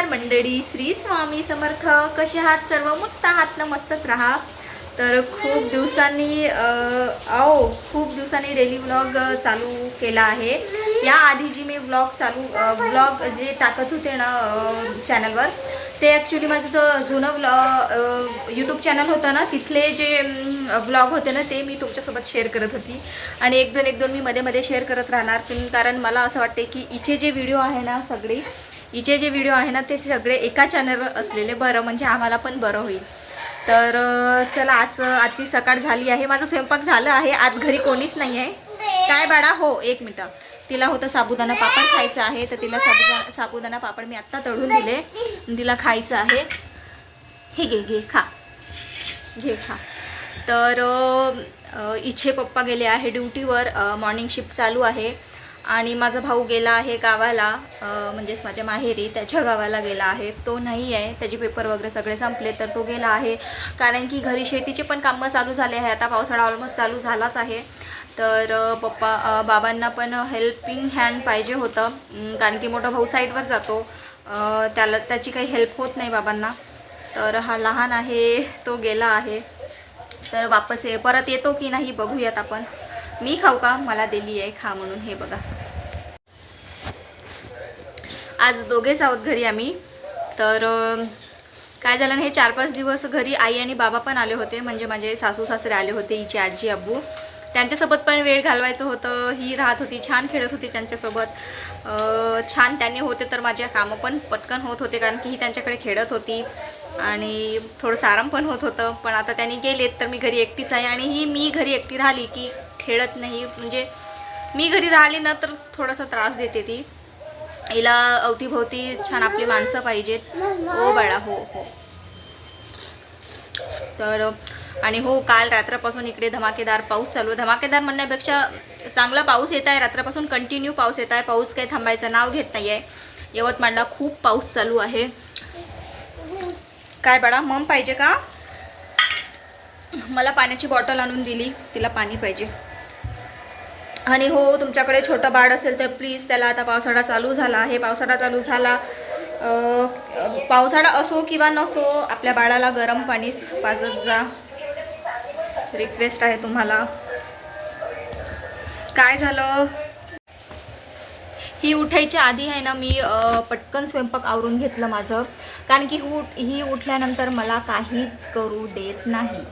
नमस्कार मंडळी श्री स्वामी समर्थ. कसे आहात सर्व? मस्त आहात? ना मस्तच राहा. तर खूप दिवसांनी अहो आओ खूप दिवसांनी डेली व्लॉग चालू केला आहे. या आधी जी मी व्लॉग चालू व्लॉग जे टाकत होते ना चॅनलवर ते ॲक्च्युली माझं जो जुनं व्लॉ यूट्यूब चॅनल होतं ना तिथले जे व्लॉग होते ना ते मी तुमच्यासोबत शेअर करत होती. आणि एक दोन एक दोन मी मध्ये मध्ये शेअर करत राहणार. कारण मला असं वाटते की इचे जे व्हिडिओ आहे ना सगळे हिचे जे व्हिडिओ आहे ना ते सगळे एका चॅनलवर असलेले बरं म्हणजे आम्हाला पण बरं होईल. तर चला आज आजची सकाळ झाली आहे. माझा स्वयंपाक झालं आहे. आज घरी कोणीच नाही आहे. काय बाळा? हो एक मिनटं. तिला होतं साबुदाणा पापड खायचं आहे. तर तिला साबुदा साबुदाणा पापड मी आत्ता तळून दिले. तिला खायचं आहे. हे घे घे खा. घे खा. तर इच्छे पप्पा गेले आहे ड्युटीवर. मॉर्निंग शिफ्ट चालू आहे. आणि माझा भाऊ गेला आहे गावाला म्हणजेच माझ्या माहेरी त्याच्या गावाला गेला आहे. तो नाही आहे त्याचे पेपर वगैरे सगळे संपले तर तो गेला आहे. कारण की घरी शेतीचे पण कामं चालू झाले आहे. आता पावसाळा ऑलमोस्ट चालू झालाच आहे. तर पप्पा बाबांना पण हेल्पिंग हँड पाहिजे होतं. कारण की मोठा भाऊ साईडवर जातो. त्याला त्याची काही हेल्प होत नाही बाबांना. तर हा लहान आहे तो गेला आहे. तर वापस ये परत येतो की नाही बघूयात आपण. मी खाऊ का? मला दिली आहे खा म्हणून. हे बघा. आज दोघेच आहोत घरी आम्ही. तर काय झालं ना हे चार पाच दिवस घरी आई आणि बाबा पण आले होते. म्हणजे माझे सासू सासरे आले होते हिची आजी अब्बू. त्यांच्यासोबत पण वेळ घालवायचं होतं. ही राहत होती छान खेळत होती त्यांच्यासोबत. छान त्यांनी होते तर माझ्या कामं पण पटकन होत होते कारण की ही त्यांच्याकडे खेळत होती. आणि थोडंसं आराम पण होत होतं. पण आता त्यांनी गेलेत तर मी घरी एकटीच आहे. आणि ही मी घरी एकटी राहिली की खेळत नाही. म्हणजे मी घरी राहिली ना तर थोडासा त्रास देते ती. हिला अवतीभोवती छान आपली माणसं पाहिजेत. हो बाळा हो हो. तर आणि हो काल रात्रापासून इकडे धमाकेदार पाऊस चालू आहे. धमाकेदार म्हणण्यापेक्षा चांगला पाऊस येत आहे. रात्रापासून कंटिन्यू पाऊस येत आहे. पाऊस काही थांबायचं नाव घेत नाही आहे यवतमाळला खूप पाऊस चालू आहे. काय बाळा मम पाहिजे का? मला पाण्याची बॉटल आणून दिली. तिला पाणी पाहिजे. आणि हो तुमच्याकडे छोटं बाळ असेल तर प्लीज त्याला आता पावसाळा चालू झाला आहे. पावसाळा चालू झाला पावसाळा असो किंवा नसो आपल्या बाळाला गरम पाणीच पाजत जा. रिक्वेस्ट आहे तुम्हाला. काय झालं? ही उठायच्या आधी आहे ना मी पटकन स्वयंपाक आवरून घेतलं माझं. कारण की हु ही उठल्यानंतर मला काहीच करू देत नाही.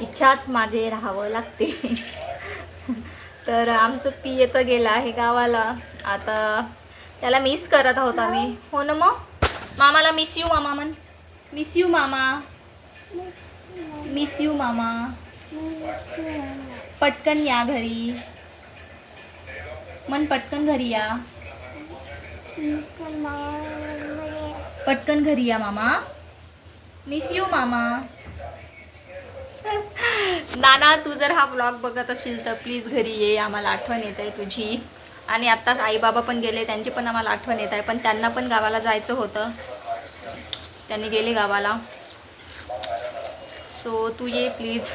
इच्छाच मागे राहावं लागते. तर आमचं पी येतं गेलं आहे गावाला. आता त्याला मिस करत आहोत आम्ही. हो ना मग? मामाला मिस यू मामा म्हण. मिस यू मामा. मिस यू मामा. पटकन या घरी. मन पटकन घरी या. पटकन घरी या मामा. मिस यू मामा. नाना तू जर हा ब्लॉग बघत असशील तर प्लीज घरी ये आम्हाला आठवण येत आहे तुझी. आणि आत्ताच आई बाबा पण गेले त्यांची पण आम्हाला आठवण येत आहे पण त्यांना पण गावाला जायचं होतं. त्यांनी गेले गावाला. सो तू ये प्लीज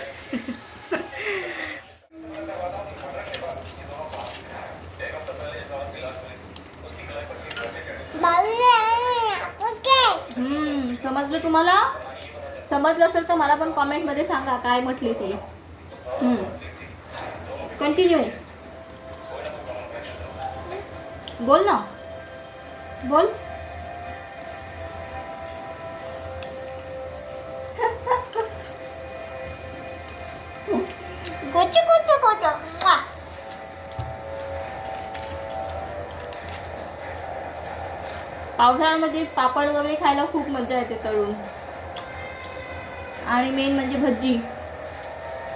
समजलं तुम्हाला? समजलं असेल तर मला पण कॉमेंटमध्ये सांगा काय म्हटले ते. कंटिन्यू बोल ना. बोल. गोची गोची गोची. म्वा. पावसाळ्यामध्ये पापड वगैरे खायला खूप मजा येते तळून. आणि मेन म्हणजे भज्जी.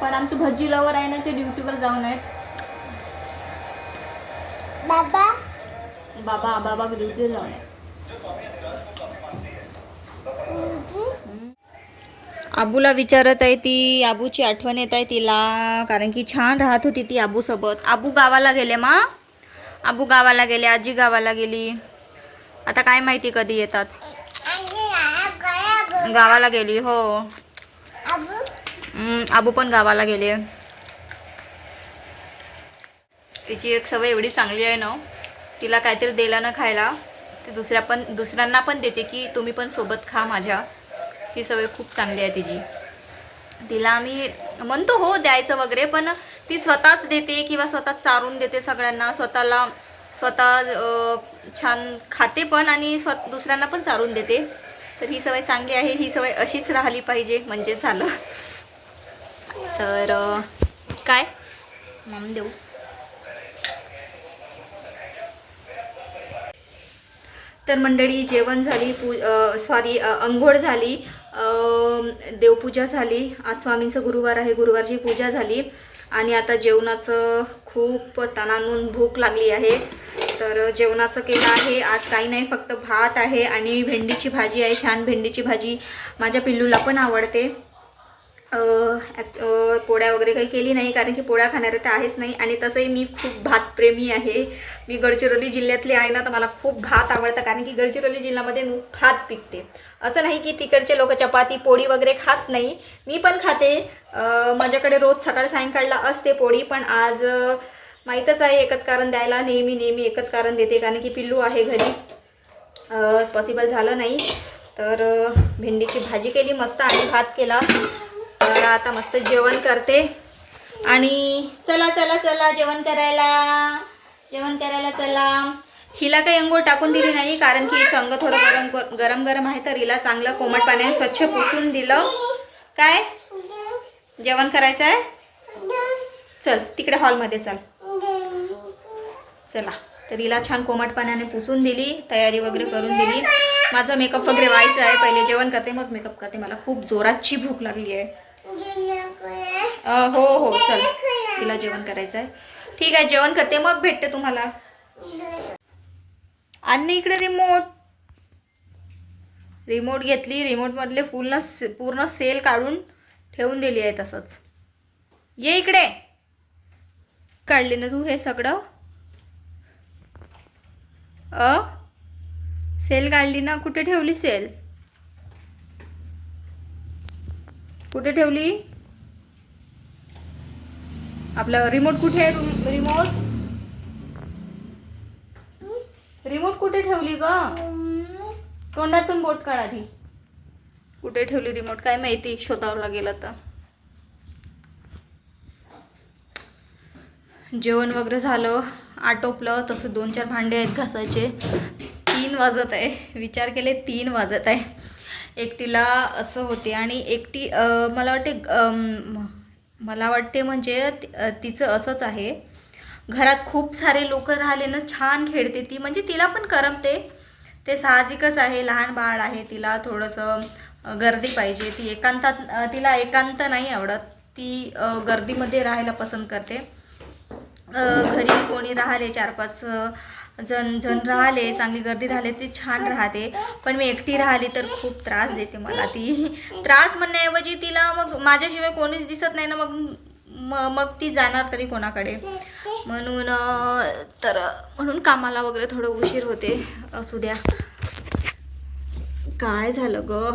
पण आमचं भज्जी लवर आहे ना ते ड्युटीवर जाऊन आहेत. बाबा? बाबा बाबा ड्युटीवर जाऊन आहेत. आबूला विचारत आहे ती आबूची आठवण येत आहे तिला कारण की छान राहत होती ती आबू सोबत. आबू गावाला गेले मा? आबू गावाला गेले आजी गावाला गेली. आता काय माहिती कधी येतात? गावाला गेली हो. आबू पण गावाला गेले. तिची एक सवय एवढी चांगली आहे ना तिला काहीतरी दिलं ना खायला ती दुसऱ्या पण दुसऱ्यांना पण देते की तुम्ही पण सोबत खा माझ्या. ही सवय खूप चांगली आहे तिची. तिला आम्ही म्हणतो हो द्यायचं वगैरे पण ती स्वतःच देते किंवा स्वतः चारून देते सगळ्यांना स्वतःला स्वतः छान खाते पण आणि स्व दुसऱ्यांना पण चारून देते. तर ही सवय चांगली आहे ही सवय अशीच राहिली पाहिजे म्हणजे झालं. तर काय? मम देऊ. तर मंडळी जेवण झाली पू सॉरी अंघोळ झाली देवपूजा झाली. आज स्वामींचं गुरुवार आहे गुरुवारची पूजा झाली. आणि आता जेवणाचं खूप तणानून भूक लागली आहे. तर जेवणाचं केलं आहे. आज काही नाही फक्त भात आहे आणि भेंडीची भाजी आहे. छान भेंडीची भाजी माझ्या पिल्लूला पण आवडते. ॲक्च- पोळ्या वगैरे काही केली नाही कारण की पोळ्या खाणारे तर आहेच नाही. आणि तसंही मी खूप भातप्रेमी आहे. मी गडचिरोली जिल्ह्यातली आहे ना तर मला खूप भात आवडतं कारण की गडचिरोली जिल्ह्यामध्ये भात पिकते. असं नाही की तिकडचे लोक चपाती पोळी वगैरे खात नाही. मी पण खाते. माझ्याकडे रोज सकाळ सायंकाळला असते पोळी पण आज माहीतच आहे एकच कारण द्यायला. नेहमी नेहमी एकच कारण देते कारण की पिल्लू आहे घरी. पॉसिबल झालं नाही. तर भेंडीची भाजी केली मस्त आणि भात केला. तर आता मस्त जेवण करते. आणि चला चला चला जेवण करायला. जेवण करायला चला. हिला काही अंघोळ टाकून दिली नाही कारण की संग थोडं गरम गरम गरम आहे तर हिला चांगलं कोमट पाण्याने स्वच्छ पुसून दिलं. काय? जेवण करायचं आहे? चल तिकडे हॉलमध्ये चल. चला. तर हिला छान कोमट पाण्याने पुसून दिली तयारी वगैरे करून दिली. माझा मेकअप वगैरे व्हायचा आहे पहिले जेवण करते मग मेकअप करते. मला खूप जोराची भूक लागली आहे. हो हो चल. तिला जेवण करायचं आहे ठीक आहे जेवण करते. मग भेटते तुम्हाला. आणि इकडे रिमोट रिमोट घेतली. रिमोटमधले पूर्ण से- पूर्ण सेल काढून ठेवून दिली आहे तसंच. ये इकडे. काढली ना तू हे सगळं? अ? सेल काढली ना? कुठे ठेवली सेल कुठे ठेवली? आपलं रिमोट कुठे आहे? रिमोट रिमोट कुठे ठेवली ग? तोंडातून बोट काढ आधी. कुठे ठेवली रिमोट काय माहिती? शोधावं गेला तर जेवण वगैरे झालं आटोपलं. तसं दोन चार भांडे आहेत घासायचे. तीन वाजत आहे. विचार केले तीन वाजत आहे. एकटीला असं होते आणि एकटी मला वाटते मला वाटते म्हणजे तिचं असंच आहे. घरात खूप सारे लोक राहिले ना छान खेळते ती. म्हणजे तिला पण करमते. ते साहजिकच आहे लहान बाळ आहे तिला थोडंसं गर्दी पाहिजे. ती एकांतात तिला एकांत नाही आवडत. ती गर्दीमध्ये राहायला पसंत करते. घरी कोणी राहिले चार पाच जण जण राहिले चांगली गर्दी राहिले ती छान राहते. पण मी एकटी राहिली तर खूप त्रास देते मला ती. त्रास म्हणण्याऐवजी तिला मग माझ्याशिवाय कोणीच दिसत नाही ना मग मग ती जाणार तरी कोणाकडे? म्हणून तर म्हणून कामाला वगैरे थोडं उशीर होते. असू द्या. काय झालं ग?